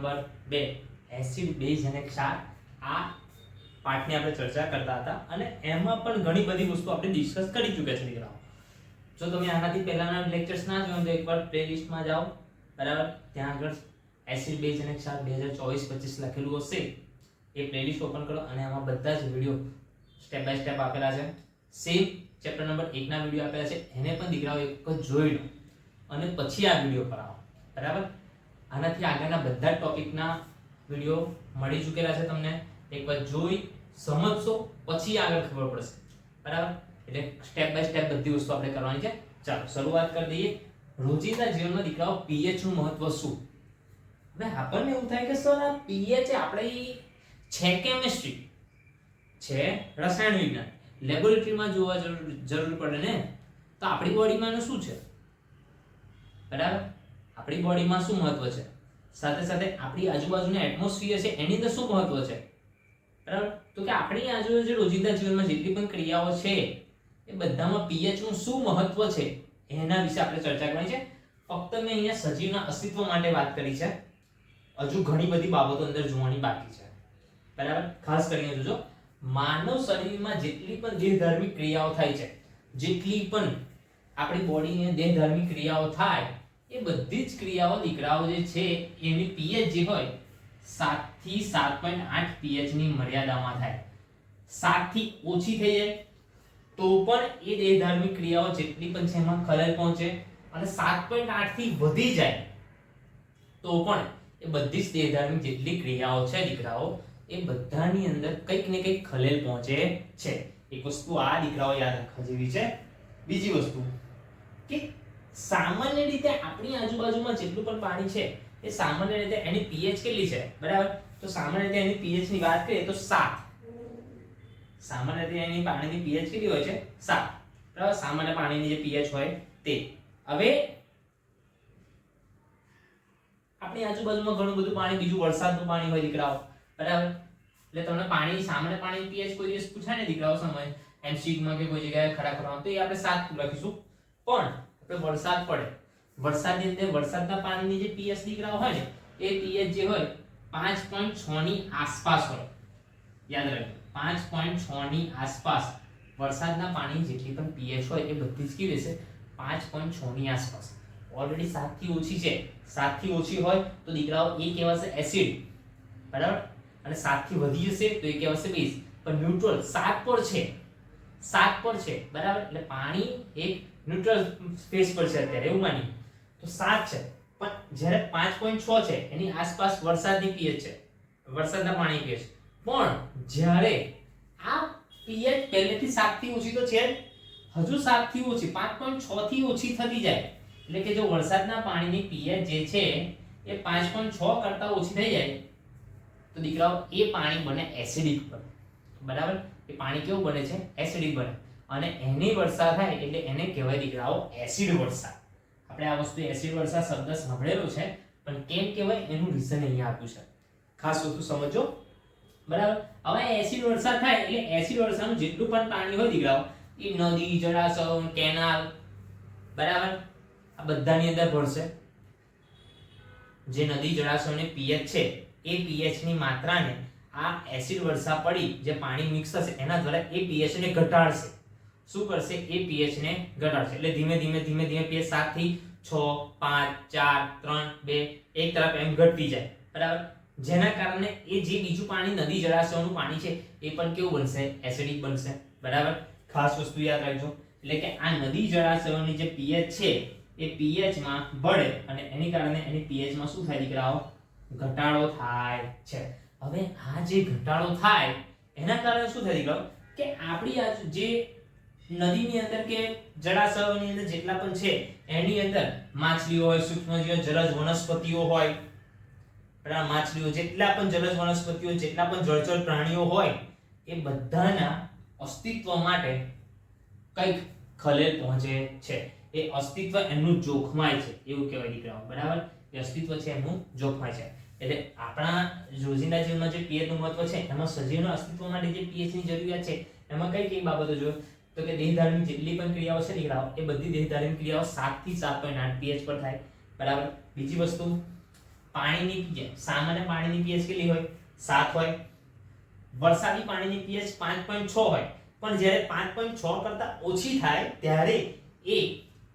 Number બે. Acid base અને ક્ષાર આ પાઠની આપણે ચર્ચા કરતા હતા અને એમાં પણ ઘણી બધી વસ્તુ આપણે ડિસ્કસ કરી ચૂક્યા છે દીકરાઓ જો તમે આનાથી પહેલાના લેક્ચર્સ ના જોયો તો એકવાર પ્લેલિસ્ટમાં જાઓ. બરાબર? ત્યાં આગળ એસિડ બેઝ અને ક્ષાર બે હજાર ચોવીસ, પચીસ લખેલું હશે. એ પ્લેલિસ્ટ ઓપન કરો અને આમાં બધા જ વીડિયો સ્ટેપ બાય સ્ટેપ આપેલા છે. સેમ ચેપ્ટર નંબર એકના વીડિયો આપેલા છે. એને પણ દીકરાઓ એક જ જોઈ લો. અને પછી આ વીડિયો પર આવો. બરાબર? આનાથી આગળના બધા ટોપિકના વીડિયો મળી ચૂકેલા છે તમને. એકવાર જોઈ, સમજશો, પછી આગળ ખબર પડશે. બરાબર? એટલે સ્ટેપ બાય સ્ટેપ બધી વસ્તુ આપણે કરવાની છે. ચાલો, શરૂઆત કરી દઈએ. રોજિંદા જીવનમાં દીકરાઓ પીએચનું મહત્વ શું? હવે આપણને એવું થાય કે સર, આ પીએચ આપણે છે કેમિસ્ટ્રી છે રસાયણ વિજ્ઞાન. લેબોરેટરીમાં જોવા જરૂર જરૂર પડે ને? તો આપણી બોડીમાં એનું શું છે? બરાબર? આપણી બોડીમાં શું મહત્વ છે? સાથે સાથે આપણી આજુબાજુના એટમોસ્ફિયર છે, એની અંદર શું મહત્વ છે? બરાબર? તો કે આપણી આજુબાજુ રોજિંદા જીવનમાં જેટલી પણ ક્રિયાઓ છે, એ બધામાં પીએચનું શું મહત્વ છે, એના વિશે આપણે ચર્ચા કરવાની છે. ફક્ત મેં અહીંયા સજીવના અસ્તિત્વ માટે વાત કરી છે. હજુ ઘણી બધી બાબતો અંદર જોવાની બાકી છે. બરાબર? ખાસ કરીને જોજો. માનવ શરીરમાં જેટલી પણ દેહધાર્મિક ક્રિયાઓ થાય છે, જેટલી પણ આપણી બોડીને દેહધાર્મિક ક્રિયાઓ થાય એ બધી જ ક્રિયાઓ દીકરાઓ જે છે, એની પીએચ જે હોય, સાતથી સાત પોઈન્ટ આઠ પીએચની મર્યાદામાં થાય. સાતથી ઓછી થઈ જાય, તો પણ એ દેહધાર્મિક ક્રિયાઓ જેટલી પણ છે એમાં ખલેલ પહોંચે અને સાત પોઈન્ટ આઠથી વધી જાય, તો પણ એ બધી જ દેહધાર્મિક જેટલી ક્રિયાઓ છે દીકરાઓ, એ બધાની અંદર કંઈક ને કંઈક ખલેલ પહોંચે છે. એક વસ્તુ આ દીકરાઓ યાદ રાખવા જેવી છે. બીજી વસ્તુ કે સામાન્ય રીતે આપણી આજુબાજુમાં જેટલું પણ પાણી છે, એ સામાન્ય રીતે એની પીએચ કેટલી છે? બરાબર? તો સામાન્ય રીતે એની પીએચની વાત કરીએ તો 7 સામાન્ય રીતે એની પાણીની પીએચ કેટલી હોય છે? 7 બરાબર? સામાન્ય પાણીની જે પીએચ હોય તે. હવે આપણી આજુબાજુમાં ઘણું બધું પાણી, બીજું વરસાદનું પાણી હોય દીકરાઓ. બરાબર? એટલે તમને પાણી સામાન્ય પાણી પીએચ કોઈ દિવસ પૂછાય ને દીકરાઓ સમય? એમસીક્યુમાં કે કોઈ જગ્યાએ ખરા કરવાનું તો એ આપણે 7 લખીશું. પણ આપણે વરસાદ પડે. વરસાદની અંદર વરસાદના પાણીની જે પીએચ દીકરાઓ હોય ને, એ પીએચ જે હોય, પાંચ પોઈન્ટ છ ની આસપાસ હોય. યાદ રાખજો, પાંચ પોઈન્ટ છ ની આસપાસ વરસાદના પાણી જેટલી પણ પીએચ હોય, એ બધી જ કેવી રહેશે? પાંચ પોઈન્ટ છ ની આસપાસ. ઓલરેડી સાતથી ઓછી છે. સાતથી ઓછી હોય તો દીકરાઓ એ કહેવાશે એસિડ બરાબર? અને સાતથી વધી જશે તો એ કહેવાશે બેઝ પણ ન્યુટ્રલ સાત પર છે. સાત પર છે. બરાબર? એટલે પાણી એક ન્યુટ્રલ સ્પેસ પર છે અત્યારે, એવું માની તો સાત છે. પણ જ્યારે પાંચ પોઈન્ટ છ છે, એની આસપાસ વરસાદની પીએચ છે. વરસાદના પાણી પીએચ. પણ જ્યારે આ પીએચ પહેલેથી સાતથી ઓછી તો છે હજુ સાતથી ઓછી, પાંચ પોઈન્ટ છથી ઓછી થતી જાય. એટલે કે જો વરસાદના પાણીની પીએચ જે છે, એ પાંચ પોઈન્ટ છ કરતાં ઓછી થઈ જાય, તો દીકરાઓ, એ પાણી બને એસિડિક બને બરાબર? એ પાણી કેવું બને છે? એસિડિક બને. અને એની વર્ષા થાય એટલે એને કહેવાય દીકરાઓ એસિડ વર્ષા આપણે આ વસ્તુ એસિડ વર્ષા શબ્દ સાંભળેલો છે, પણ કેમ કહેવાય એનું રીઝન અહીંયા આપ્યું છે. ખાસ વસ્તુ સમજો. બરાબર? હવે એસિડ વર્ષા થાય એટલે એસિડ વર્ષાનું જેટલું પણ પાણી હોય દીકરાઓ, એ નદી, જળાશય કેનાલ બરાબર? આ બધાની અંદર ભળશે જે નદી, જળાશયને પીએચ છે, એ પીએચની માત્રાને આ એસિડ વર્ષા પડી જે પાણી મિક્સ થશે, એના દ્વારા એ પીએચ ને ઘટાડશે. શું કરશે? એ પીએચ ને ઘટાડશે. એટલે ધીમે ધીમે ધીમે ધીમે પીએચ સાતથી 6 5 4 3 2 એક તરફ એમ ઘટતી જાય. બરાબર? જેના કારણે એ જે બીજું પાણી નદી જળાશયોનું પાણી છે, એ પણ કેવું બનશે? એસિડિક બનશે. બરાબર? ખાસ વસ્તુ યાદ રાખજો. એટલે કે આ નદી જળાશયોની જે પીએચ છે, એ પીએચમાં બળે અને એની કારણે એની પીએચમાં શું થાય દીકરાઓ? ઘટાડો થાય છે. હવે આ જે ઘટાડો થાય, એના કારણે શું થાય દીકરાઓ? કે આપણી આ જે નદીની અંદર કે જળાશયોની અંદર જેટલા પણ છે, એની અંદર માછલીઓ હોય, સૂક્ષ્મજીવો, જલજ વનસ્પતિઓ હોય. માછલીઓ જેટલા પણ જલજ વનસ્પતિઓ, જેટલા પણ જળચર પ્રાણીઓ હોય, એ બધાના અસ્તિત્વ માટે કંઈક ખલેલ પહોંચે છે. એ અસ્તિત્વ એમનું જોખમાય છે. એવું કહેવાય દીકરાઓ. બરાબર? એ અસ્તિત્વ છે એમનું જોખમાય છે. એટલે આપણા રોજિંદા જીવનમાં જે પીએચનું મહત્વ છે, એમાં સજીવના અસ્તિત્વ માટે જે પીએચની જરૂરિયાત છે, એમાં કઈ કઈ બાબતો જો તો કે દેહધારીની જેટલી પણ ક્રિયાઓ છે દીકરાઓ એ બધી દેહધારીની ક્રિયાઓ સાતથી 7.8 પીએચ પર થાય. બરાબર? બીજી વસ્તુ, પાણીની પીએચ સામાન્ય પાણીની પીએચ કેટલી હોય? સાત હોય. વરસાદી પાણીની પીએચ પાંચ પોઈન્ટ છ હોય. પણ જ્યારે 5.6 કરતા ઓછી થાય, ત્યારે એ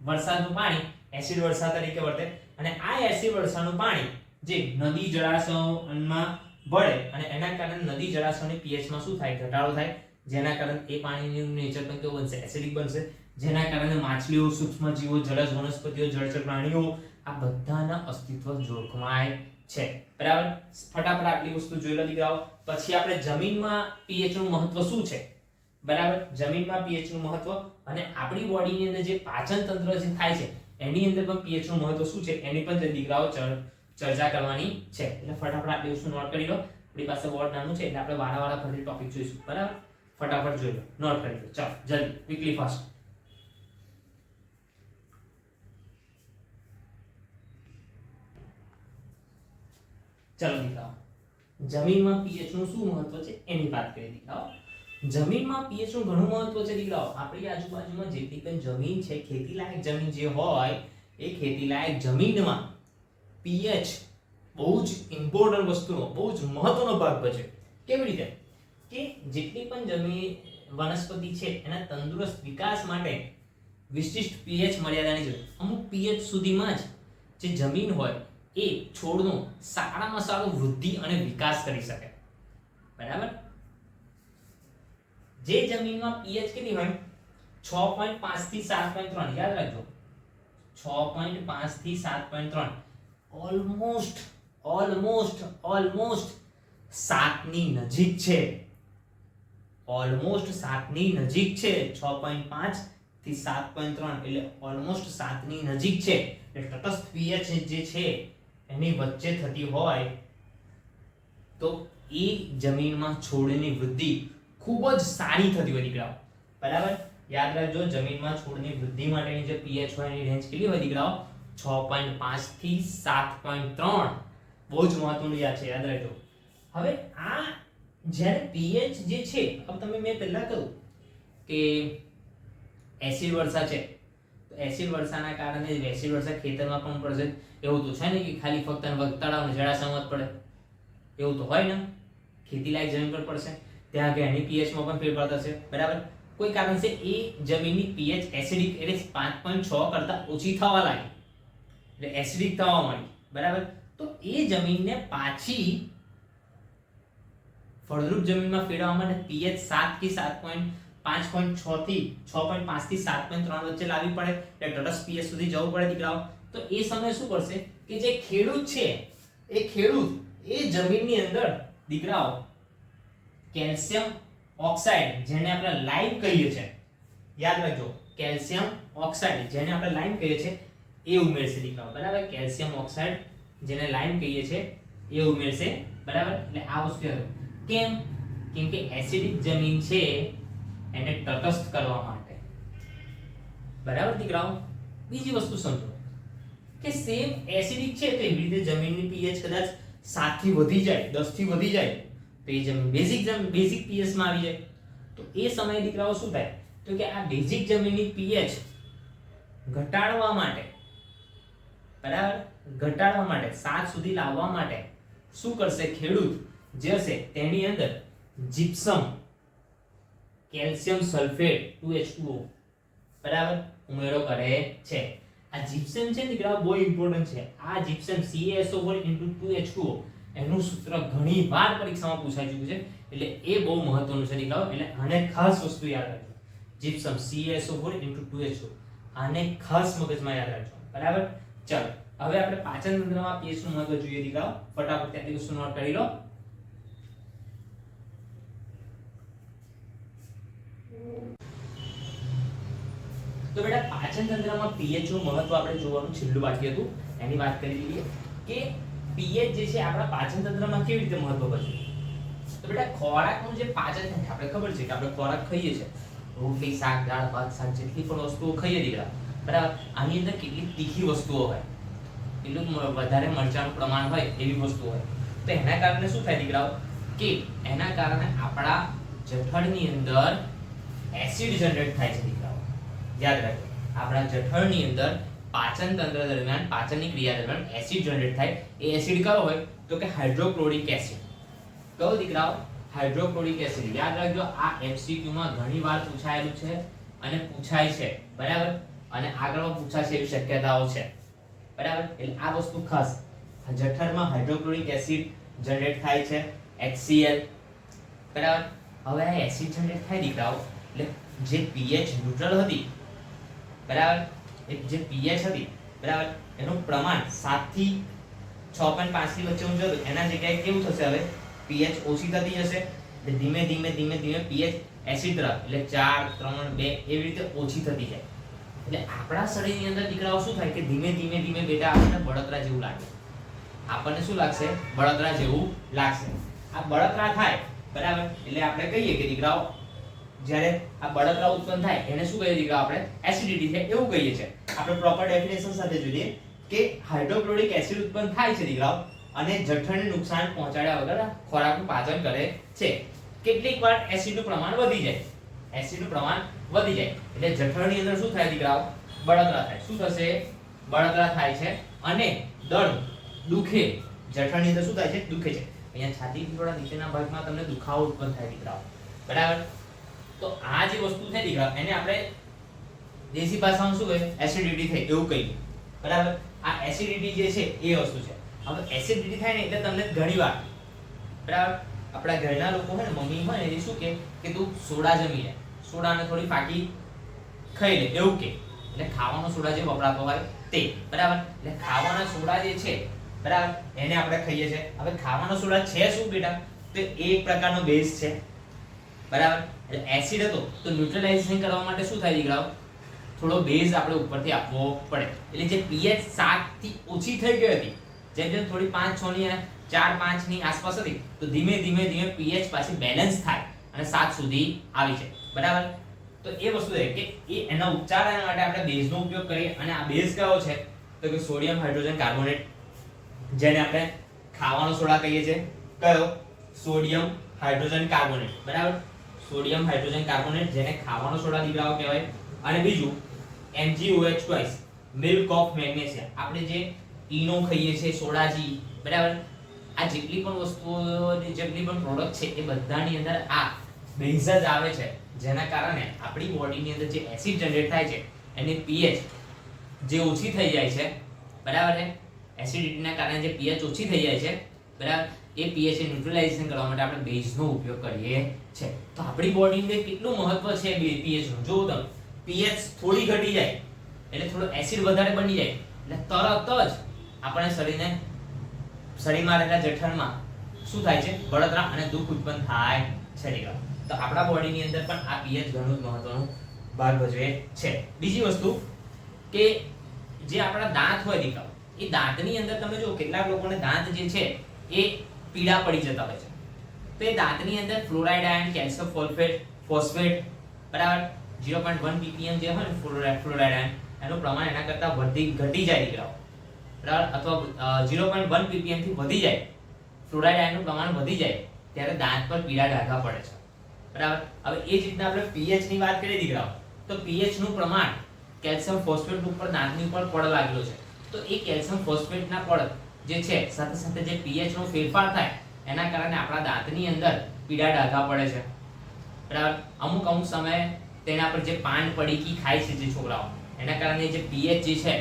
વરસાદનું પાણી એસિડ વર્ષા તરીકે વર્તે. અને આ એસિડ વર્ષાનું પાણી જે નદી જળાશયોમાં ભળે અને એના કારણે નદી જળાશયોની પીએચમાં શું થાય? ઘટાડો થાય. જેના કારણે એ પાણીનું નેચર પણ કેવું બનશે? એસિડિક બનશે. જેના કારણે માછલીઓ સૂક્ષ્મ જીવો જળજ વનસ્પતિઓ, જળચર પ્રાણીઓ આ બધાના અસ્તિત્વ જોખમાય છે. બરાબર? ફટાફટ આટલી વસ્તુ જોઈ લો દીકરાઓ. પછી આપણે જમીનમાં પીએચનું મહત્વ શું છે? બરાબર? જમીનમાં પીએચનું મહત્વ અને આપણી બોડીની અંદર જે પાચન તંત્ર જે થાય છે, એની અંદર પણ પીએચનું મહત્વ શું છે? એની પણ દીકરાઓ ચર- ચર્ચા કરવાની છે. એટલે ફટાફટ આટલી વસ્તુ નોટ કરી લો. આપણી પાસે બોર્ડ નાનું છે, એટલે આપણે વારા વારા ફરી ટોપિક જોઈશું. બરાબર? ફટાફટ જોઈ લો. નોટ કરી લો ચાલો, જલ્દી ક્વિકલી ફાસ્ટ ચાલો, દીકરાઓ. જમીનમાં પીએચનું શું મહત્વ છે? એની વાત કરીએ, દીકરાઓ. જમીનમાં પીએચનું ઘણું મહત્વ છે, દીકરાઓ. આપણી આજુબાજુમાં જેટલી પણ જમીન છે, ખેતીલાયક જમીન જે હોય, એ ખેતી લાયક જમીનમાં પીએચ બહુ જ ઇમ્પોર્ટન્ટ વસ્તુનો, બહુ જ મહત્વનો ભાગ ભજવે. કેવી રીતે? જેટલી પણ જમીન વનસ્પતિ છે, એના તંદુરસ્ત વિકાસ માટે વિશિષ્ટ પીએચ મર્યાદાની જરૂર. અમુક પીએચ સુધીમાં જ જે જમીન હોય, એ છોડનો સારામાં સારો વૃદ્ધિ અને વિકાસ કરી શકે. બરાબર? જે જમીનમાં પીએચ કેટલી હોય? 6.5 થી 7.3 યાદ રાખજો. 6.5 થી 7.3 ઓલમોસ્ટ ઓલમોસ્ટ ઓલમોસ્ટ સાતની નજીક છે. ઓલમોસ્ટ સાતની નજીક છે 6.5 થી 7.3 એટલે ઓલમોસ્ટ સાતની નજીક છે. એટલે તટસ્થ પીએચ જે છે, એની વચ્ચે થતી હોય તો એ જમીનમાં છોડની વૃદ્ધિ ખૂબ જ સારી થતી હોય, દીકરાઓ. બરાબર? યાદ રાખજો, જમીનમાં છોડની વૃદ્ધિ માટેની જે પીએચ હોય એની રેન્જ કેટલી હોય, દીકરાઓ? 6.5 થી 7.3 બહુ જ મહત્વનું યાદ છે, યાદ રાખજો. હવે આ જ્યારે પીએચ જે છે હવે તમે મેં પહેલા કહ્યું કે એસિડ વર્ષા છે, તો એસિડ વર્ષાના કારણે એસિડ વર્ષા ખેતરમાં પણ પડશે એવું તો છે ને કે ખાલી ફક્ત તળાવ જળાશયમાં જ પડે. એવું તો હોય ને? ખેતીલાયક જમીન પર પડશે. ત્યાં કે એની પીએચમાં પણ ફેરફાર થશે. બરાબર? કોઈ કારણ છે એ જમીનની પીએચ એસિડિક એટલે 5.6 કરતા ઓછી થવા લાગી. એટલે એસિડિક થવા માંડી. બરાબર? તો એ જમીનને પાછી ફળદ્રુપ જમીનમાં ફેરવવા માટે પીએચ સાતથી 7.5.6 થી 6.5 થી 7.3 વચ્ચે લાવવી પડે. એટલે તટસ્થ પીએચ સુધી જવું પડે દીકરાઓ. તો એ સમયે શું કરશે કે જે ખેડૂત છે, એ ખેડૂત એ જમીનની અંદર દીકરાઓ કેલ્શિયમ ઓક્સાઇડ જેને આપણે લાઈમ કહીએ છીએ યાદ રાખજો, કેલ્શિયમ ઓક્સાઇડ જેને આપણે લાઈમ કહીએ છીએ એ ઉમેરશે દીકરાઓ. બરાબર? કેલ્શિયમ ઓક્સાઇડ જેને લાઈમ કહીએ છીએ એ ઉમેરશે. બરાબર? એટલે આ વસ્તુ. કેમ? કેમ કે એસિડિક જમીન છે એને તટસ્થ કરવા માટે. બરાબર દીકરાઓ? બીજી વસ્તુ સમજો કે સેમ એસિડિક છે તો એવી રીતે જમીનની પીએચ કદાચ 7 થી વધી જાય 10 થી વધી જાય, તો એ જમીન બેઝિક બેઝિક પીએચમાં આવી જાય. તો એ સમયે દીકરાઓ શું થાય? તો કે આ બેઝિક જમીનની પીએચ ઘટાડવા માટે, બરાબર? ઘટાડવા માટે 7 સુધી લાવવા માટે શું કરશે? ખેડૂત જે હશે તેની અંદર જીપ્સમ કેલ્શિયમ સલ્ફેટ 2H2O બરાબર? ઉમેરો કરે છે. આ જીપ્સમ છે દીકરા બહુ ઇમ્પોર્ટન્ટ છે. આ જીપ્સમ CaSO4 2H2O એનું સૂત્ર ઘણી વાર પરીક્ષામાં પૂછાઈ ચૂક્યું છે. એટલે એ બહુ મહત્વનું છે દીકરાઓ. એટલે આને ખાસ વસ્તુ યાદ રાખજો. જીપ્સમ CaSO4 2H2O આને ખાસ મગજમાં યાદ રાખજો. બરાબર? ચાલો. હવે આપણે પાચન તંત્રમાં પીએચનું મહત્વ જોઈએ દીકરાઓ. ફટાફટ ત્યાંથી વસ્તુ નોટ કરી લો. તો બેટા પાચન તંત્રમાં પીએચનું મહત્વ આપણે જોવાનું છેલ્લું બાકી હતું. એની વાત કરી લઈએ કે પીએચ જે છે આપણા પાચન તંત્રમાં કેવી રીતે મહત્વ ભજવે તો બેટા ખોરાકનું જે પાચન તંત્ર, આપણે ખબર છે કે આપણે ખોરાક ખાઈએ છીએ રોટલી, શાક, દાળ, ભાત, શાક, જેટલી પણ વસ્તુઓ ખાઈએ દીકરા બરાબર આની અંદર કેટલી તીખી વસ્તુઓ હોય? કેટલું વધારે મરચાંનું પ્રમાણ હોય એવી વસ્તુઓ હોય. તો એના કારણે શું થાય દીકરાઓ? કે એના કારણે આપણા જઠરની અંદર એસિડ જનરેટ થાય છે. યાદ રાખજો. આપણા જઠરની અંદર પાચન તંત્ર દરમિયાન પાચનની ક્રિયા દરમિયાન એસિડ જનરેટ થાય. એ એસિડ કયો હોય? તો કે હાઇડ્રોક્લોરિક એસિડ કયો દીકરાઓ? હાઇડ્રોક્લોરિક એસિડ યાદ રાખજો, આ માં ઘણી વાર પૂછાયેલું છે અને પૂછાય છે. બરાબર? અને આગળ પૂછાશે એવી શક્યતાઓ છે. બરાબર? એટલે આ વસ્તુ ખાસ. જઠરમાં હાઇડ્રોક્લોરિક એસિડ જનરેટ થાય છે. HCl. બરાબર? હવે આ એસિડ જનરેટ થાય દીકરાઓ. એટલે જે પીએચ ન્યુટ્રલ હતી બરાબર? એ જે પીએચ હતી, બરાબર? એનું પ્રમાણ 7 થી 6.5 થી વચ્ચે ઊંચું હતું. એના જગ્યાએ કેવું થશે હવે? પીએચ ઓછી થતી જશે. એટલે ધીમે ધીમે ધીમે ધીમે પીએચ એસિડ તરફ, એટલે 4 3 2 એવી રીતે ઓછી થતી જાય. એટલે આપણા શરીરની અંદર દીકરાઓ શું થાય કે ધીમે ધીમે ધીમે બેટા આપણને બળતરા જેવું લાગે. આપણને શું લાગશે? બળતરા જેવું લાગશે. આ બળતરા થાય, બરાબર? એટલે આપણે કહીએ કે દીકરાઓ જ્યારે આ બળતરા ઉત્પન્ન થાય, એને શું કહીએ છીએ આપણે? એસિડિટી છે, એવું કહીએ છીએ. આપણે પ્રોપર ડેફિનેશન સાથે જોઈએ કે હાઇડ્રોક્લોરિક એસિડ ઉત્પન્ન થાય છે, દીકરાઓ. અને જઠરને નુકસાન પહોંચાડ્યા વગર ખોરાકનું પાચન કરે છે. કેટલીક વાર એસિડનું પ્રમાણ વધી જાય. એસિડનું પ્રમાણ વધી જાય. એટલે જઠરની અંદર શું થાય, દીકરાઓ? બળતરા થાય. શું થશે? બળતરા થાય છે. અને દળ દુખે. જઠરની અંદર શું થાય છે? દુખે છે. અહીંયા છાતી થોડા નીચેના ભાગમાં તમને દુખાવો ઉત્પન્ન થાય, દીકરાઓ. બરાબર? તો આ જે વસ્તુ છે દીકરા એને આપણે દેશી ભાષામાં શું કહે એસિડિટી થઈ એવું કહીએ. બરાબર? આ એસિડિટી જે છે, એ વસ્તુ છે. હવે એસિડિટી થાય ને એટલે તમને ઘણી વાર, બરાબર? આપણા ઘરના લોકો હોય ને, મમ્મી હોય ને, એ શું કે કે તું સોડા જમી લે. સોડાને થોડી પાકી ખાઈ લે, એવું કે. એટલે ખાવાનો સોડા જે વપરાતો હોય તે, બરાબર? એટલે ખાવાના સોડા જે છે, બરાબર? એને આપણે ખાઈએ છીએ હવે ખાવાનો સોડા છે શું બેટા? તો એક પ્રકારનો બેઝ છે. બરાબર? એટલે એસિડ હતો, તો ન્યુટ્રલાઇઝેશન કરવા માટે શું થાય દીકરાઓ? થોડો બેઝ આપણે ઉપરથી આપવો પડે. એટલે જે pH 7 થી ઓછી થઈ ગઈ હતી, જેમ જેમ થોડી 5 6 ની ચાર પાંચની આસપાસ હતી, તો ધીમે ધીમે ધીમે પીએચ પાછી બેલેન્સ થાય અને સાત સુધી આવી છે બરાબર? તો એ વસ્તુ છે કે એ એના ઉપચાર માટે આપણે બેઝનો ઉપયોગ કરીએ અને આ બેઝ કયો છે? તો કે સોડિયમ હાઇડ્રોજન કાર્બોનેટ જેને આપણે ખાવાનો સોડા કહીએ છીએ. કયો? સોડિયમ હાઇડ્રોજન કાર્બોનેટ બરાબર? સોડિયમ હાઇડ્રોજન કાર્બોનેટ જેને ખાવાનો સોડા દીવડાઓ કહેવાય. અને બીજું MgOH twice milk of magnesia આપણે જે ઈનો ખાઈએ છીએ સોડાજી, બરાબર? આ જેટલી પણ વસ્તુઓની જેટલી પણ પ્રોડક્ટ છે, એ બધાની અંદર આ બેઝ જ આવે છે. જેના કારણે આપણી બોડીની અંદર જે એસિડ જનરેટ થાય છે, એની પીએચ જે ઓછી થઈ જાય છે, બરાબર છે? એસિડિટીના કારણે જે પીએચ ઓછી થઈ જાય છે, બરાબર? એ પીએચ ન્યુટ્રલાઇઝેશન કરવા માટે આપણે બેઝનો ઉપયોગ કરીએ છે તો આપણી બોડીની અંદર કેટલું મહત્વ છે પીએચનું? જો તમે. પીએચ થોડી ઘટી જાય, એટલે થોડો એસિડ વધારે બની જાય, એટલે તરત જ આપણે શરીરને, શરીરમાં રહેલા જઠરમાં શું થાય છે? બળતરા અને દુઃખ ઉત્પન્ન થાય છે દીકરા તો આપણા બોડીની અંદર પણ આ પીએચ ઘણું જ મહત્વનું ભાગ ભજવે છે. બીજી વસ્તુ કે જે આપણા દાંત હોય દીકરાઓ, એ દાંતની અંદર તમે જો કેટલાક લોકોને દાંત જે છે એ પીળા પડી જતા હોય છે. તો એ દાંતની અંદર fluoride ion calcium phosphate phosphate બરાબર? 0.1 ppm જે હોય ને ફ્લોરાઇડ ફ્લોરાઇડ આયન એનું પ્રમાણ એના કરતાં વધી, ઘટી જાય દીકરાઓ. બરાબર? અથવા ઝીરો પોઈન્ટ વન ppm થી વધી જાય. ફ્લોરાઇડ આયનનું પ્રમાણ વધી જાય, ત્યારે દાંત પર પીળા ડાઘા પડે છે. બરાબર? હવે એ જ રીતના આપણે pH ની વાત કરીએ દીકરાઓ. તો pH નું પ્રમાણ કેલ્શિયમ ફોસ્ફેટ ઉપર દાંતની ઉપર પડ લાગેલો છે. તો એ કેલ્શિયમ ફોસ્ફેટના પડ જે છે, સાથે સાથે જે પીએચ નો ફેરફાર થાય, એના કારણે આપણા દાંતની અંદર પીડા ડાઘા પડે છે. બરાબર? અમુક અમુક સમયે તેના પર જે પાન પડીકી ખાય છે જે છોકરાઓ, એના કારણે જે પીએચ જે છે,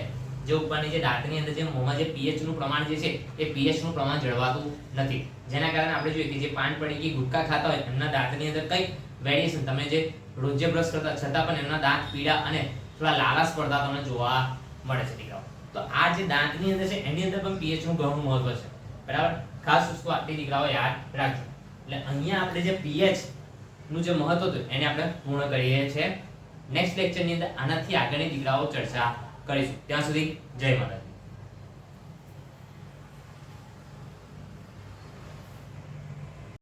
જે ઉપરની જે દાંતની અંદર જે મોંમાં જે પીએચનું પ્રમાણ જે છે, એ પીએચનું પ્રમાણ જળવાતું નથી. જેના કારણે આપણે જોઈએ કે જે પાન પડીકી ગુટકા ખાતા હોય, એમના દાંતની અંદર કઈ વેરિએશન તમે જે રોજે બ્રશ કરતા, છતાં પણ એમના દાંત પીડા અને થોડા લાલાશ પડતા તમને જોવા મળે છે, દીકરાઓ. તો આ જે દાંતની અંદર છે, એની અંદર પણ pH નું ઘણું મહત્વ છે. બરાબર? ખાસ વસ્તુ આટલી દીકરાઓ યાદ રાખજો. એટલે અહીંયા આપણે જે pH નું જે મહત્વ હતું, એને આપણે પૂર્ણ કરીએ છીએ. નેક્સ્ટ લેક્ચરની અંદર આનાથી આગળની દીકરાઓ ચર્ચા કરીશું. ત્યાં સુધી જય માતાજી.